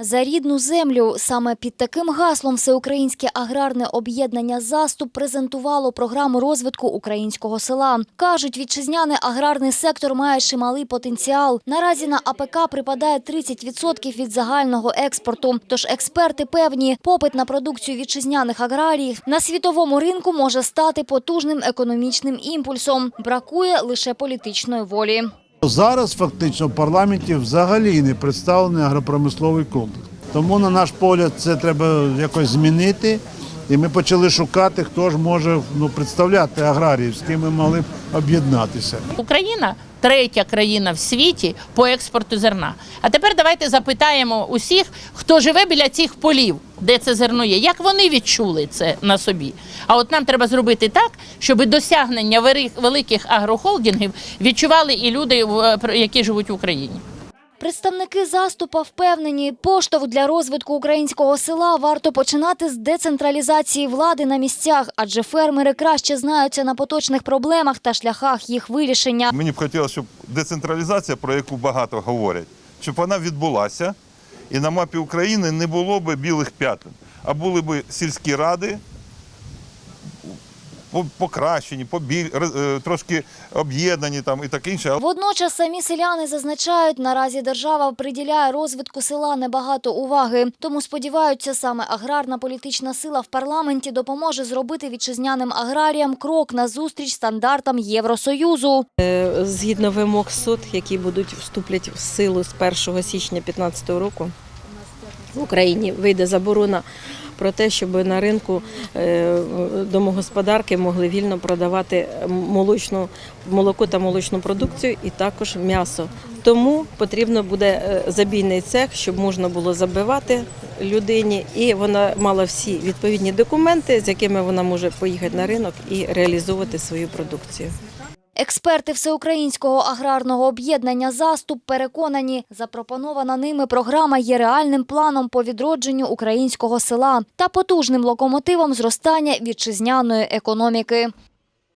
За рідну землю саме під таким гаслом Всеукраїнське аграрне об'єднання «Заступ» презентувало програму розвитку українського села. Кажуть, вітчизняний аграрний сектор має чималий потенціал. Наразі на АПК припадає 30% від загального експорту. Тож експерти певні, попит на продукцію вітчизняних аграріїв на світовому ринку може стати потужним економічним імпульсом. Бракує лише політичної волі. Зараз фактично в парламенті взагалі не представлений агропромисловий комплекс. Тому, на наш погляд, це треба якось змінити. І ми почали шукати, хто ж може ну, представляти аграріїв, з ким ми могли б об'єднатися. Україна третя країна в світі по експорту зерна. А тепер давайте запитаємо усіх, хто живе біля цих полів, де це зерно є, як вони відчули це на собі. А от нам треба зробити так, щоб досягнення великих агрохолдингів відчували і люди, в- які живуть в Україні. Представники заступа впевнені, поштовх для розвитку українського села варто починати з децентралізації влади на місцях, адже фермери краще знаються на поточних проблемах та шляхах їх вирішення. Мені б хотілося, щоб децентралізація, про яку багато говорять, щоб вона відбулася, і на мапі України не було б білих п'ятен, а були б сільські ради покращені, побіль, е, трошки об'єднані там і таке інше. Водночас самі селяни зазначають, наразі держава приділяє розвитку села небагато уваги. Тому сподіваються, саме аграрна політична сила в парламенті допоможе зробити вітчизняним аграріям крок на зустріч стандартам Євросоюзу. згідно вимог суд, які будуть вступлять в силу з 1 січня 2015 року, в Україні вийде заборона про те, щоб на ринку е, домогосподарки могли вільно продавати молочну молоко та молочну продукцію, і також м'ясо. Тому потрібно буде е, забійний цех, щоб можна було забивати людині, і вона мала всі відповідні документи, з якими вона може поїхати на ринок і реалізовувати свою продукцію. Експерти Всеукраїнського аграрного об'єднання «Заступ» переконані, запропонована ними програма є реальним планом по відродженню українського села та потужним локомотивом зростання вітчизняної економіки.